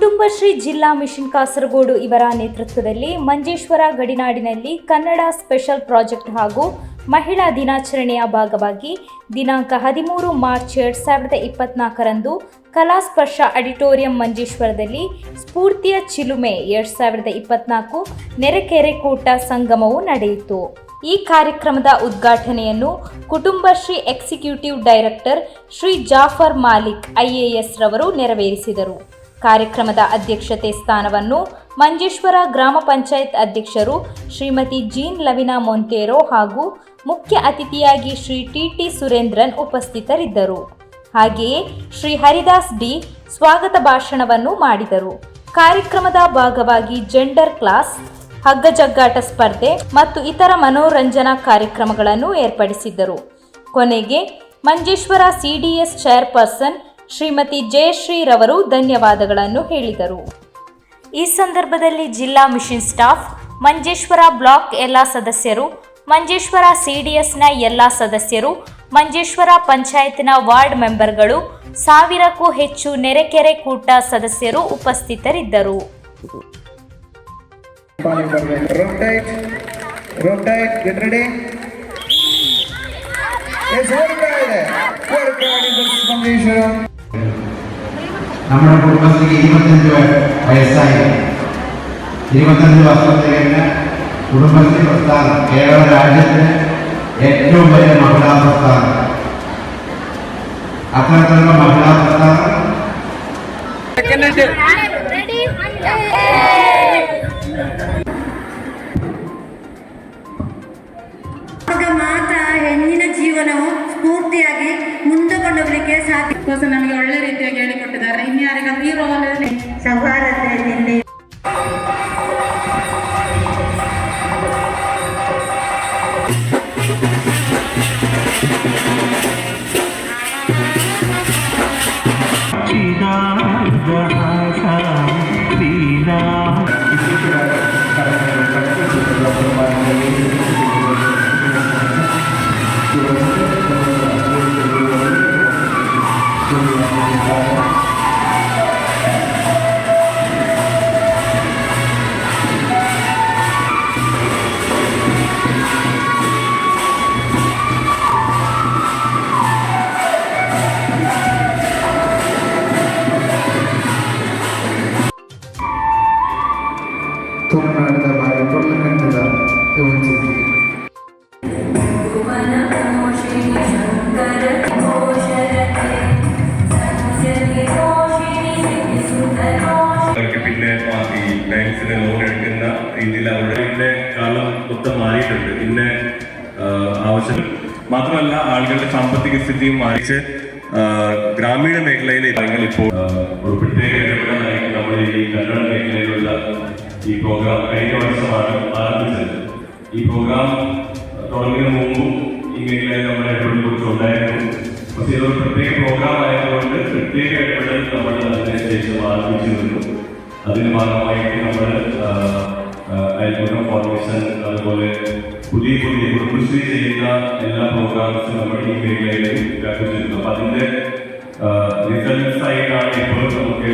ಕುಟುಂಬಶ್ರೀ ಜಿಲ್ಲಾ ಮಿಷನ್ ಕಾಸರಗೋಡು ಇವರ ನೇತೃತ್ವದಲ್ಲಿ ಮಂಜೇಶ್ವರ ಗಡಿನಾಡಿನಲ್ಲಿ ಕನ್ನಡ ಸ್ಪೆಷಲ್ ಪ್ರಾಜೆಕ್ಟ್ ಹಾಗೂ ಮಹಿಳಾ ದಿನಾಚರಣೆಯ ಭಾಗವಾಗಿ ದಿನಾಂಕ ಹದಿಮೂರು ಮಾರ್ಚ್ ಎರಡು ಸಾವಿರದ ಇಪ್ಪತ್ನಾಲ್ಕರಂದು ಕಲಾಸ್ಪರ್ಶ ಅಡಿಟೋರಿಯಂ ಮಂಜೇಶ್ವರದಲ್ಲಿ ಸ್ಫೂರ್ತಿಯ ಚಿಲುಮೆ ಎರಡ್ ಸಾವಿರದ ಇಪ್ಪತ್ನಾಲ್ಕು ನೆರೆಕೆರೆ ಕೂಟ ಸಂಗಮವು ನಡೆಯಿತು. ಈ ಕಾರ್ಯಕ್ರಮದ ಉದ್ಘಾಟನೆಯನ್ನು Kudumbashree executive director Shri Jafar Malik IAS ರವರು ನೆರವೇರಿಸಿದರು. ಕಾರ್ಯಕ್ರಮದ ಅಧ್ಯಕ್ಷತೆ ಸ್ಥಾನವನ್ನು ಮಂಜೇಶ್ವರ ಗ್ರಾಮ ಪಂಚಾಯತ್ ಅಧ್ಯಕ್ಷರು ಶ್ರೀಮತಿ ಜೀನ್ ಲವಿನಾ ಮೊಂತೇರೋ ಹಾಗೂ ಮುಖ್ಯ ಅತಿಥಿಯಾಗಿ ಶ್ರೀ ಟಿ ಟಿ ಸುರೇಂದ್ರನ್ ಉಪಸ್ಥಿತರಿದ್ದರು. ಹಾಗೆಯೇ ಶ್ರೀ ಹರಿದಾಸ್ ಡಿ ಸ್ವಾಗತ ಭಾಷಣವನ್ನು ಮಾಡಿದರು. ಕಾರ್ಯಕ್ರಮದ ಭಾಗವಾಗಿ ಜೆಂಡರ್ ಕ್ಲಾಸ್, ಹಗ್ಗಜಗ್ಗಾಟ ಸ್ಪರ್ಧೆ ಮತ್ತು ಇತರ ಮನೋರಂಜನಾ ಕಾರ್ಯಕ್ರಮಗಳನ್ನು ಏರ್ಪಡಿಸಿದ್ದರು. ಕೊನೆಗೆ ಮಂಜೇಶ್ವರ ಸಿಡಿಎಸ್ ಚೇರ್ಪರ್ಸನ್ ಶ್ರೀಮತಿ ಜಯಶ್ರೀರವರು ಧನ್ಯವಾದಗಳನ್ನು ಹೇಳಿದರು. ಈ ಸಂದರ್ಭದಲ್ಲಿ ಜಿಲ್ಲಾ ಮಿಷನ್ ಸ್ಟಾಫ್, ಮಂಜೇಶ್ವರ ಬ್ಲಾಕ್ ಎಲ್ಲ ಸದಸ್ಯರು, ಮಂಜೇಶ್ವರ ಸಿಡಿಎಸ್ನ ಎಲ್ಲ ಸದಸ್ಯರು, ಮಂಜೇಶ್ವರ ಪಂಚಾಯತ್ನ ವಾರ್ಡ್ ಮೆಂಬರ್ಗಳು, ಸಾವಿರಕ್ಕೂ ಹೆಚ್ಚು ನೆರೆಕೆರೆ ಕೂಟ ಸದಸ್ಯರು ಉಪಸ್ಥಿತರಿದ್ದರು. നമ്മുടെ കുടുംബശ്രീക്ക് ഇരുപത്തഞ്ച് വയസ്സായി ഇരുപത്തഞ്ച് വർഷം തികഞ്ഞ കുടുംബശ്രീ പ്രസ്ഥാനം കേരള രാജ്യത്തെ ഏറ്റവും വലിയ മഹിളാ പ്രസ്ഥാനം അത്തരത്തിലുള്ള മഹിളാ പ്രസ്ഥാനം ಆಗ ಮಾತ್ರ ಹೆಣ್ಣಿನ ಜೀವನವು ಸ್ಫೂರ್ತಿಯಾಗಿ ಮುಂದೆ ಕೊಂಡೋಗ್ಲಿಕ್ಕೆ ಸಾಧ್ಯ ಕೋರ್ಸ್ ನಮಗೆ ಒಳ್ಳೆ ರೀತಿಯಾಗಿ ഇനി ആരെങ്കിലും ഈ റോളിൽ സൗഹാർദ്ദത്തിന്റെ Thank you. ತುಳುನಾಡದ ಬಾರಿ ಕೊಲ್ಲಕಂಡದ ಯೋಚಿಸಿ അവർക്ക് പിന്നെ ആ ഈ ബാങ്ക്സിന് ലോൺ എടുക്കുന്ന രീതിയിൽ അവരുടെ കാലം മൊത്തം മാറിയിട്ടുണ്ട് പിന്നെ ആ, ആവശ്യം മാത്രമല്ല ആളുകളുടെ സാമ്പത്തിക സ്ഥിതിയും മാറിച്ച് ആ, ഗ്രാമീണ മേഖലയിലെ കാര്യങ്ങൾ ഇപ്പോൾ ഈ പ്രോഗ്രാം തുടങ്ങിയതിന് മുമ്പും ഈ മേഖലയിൽ കുറിച്ച് ഉണ്ടായിരുന്നു. പക്ഷേ ഇതൊരു പ്രത്യേക പ്രോഗ്രാം ആയതുകൊണ്ട് പ്രത്യേക ഇടപെടൽ നമ്മൾ അതിനുശേഷം ആരംഭിച്ചിരുന്നു അതിന്റെ ഭാഗമായിട്ട് നമ്മൾ അയൽക്കൂട്ടം ഫോർമേഷൻ അതുപോലെ പുതിയ പുതിയ കുടുംബശ്രീ ചെയ്യുന്ന എല്ലാ പ്രോഗ്രാംസും നമ്മൾ ഈ മേഖലയിൽ വ്യാപിച്ചിരുന്നു അപ്പം അതിന്റെ റിസൾട്ട്സ് ആയിട്ടാണ് ഇപ്പോൾ നമുക്ക്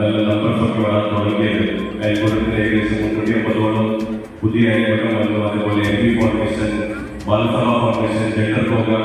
നല്ല നമ്പർസ് ഒക്കെ വരാൻ തുടങ്ങിയത്. അയൽക്കൂട്ടത്തിന്റെ ഏകദേശം മുന്നൂറ്റി അമ്പതോളം പുതിയ അയൽക്കൂട്ടം വന്നു അതുപോലെ M P formation Balasabha formation gender programme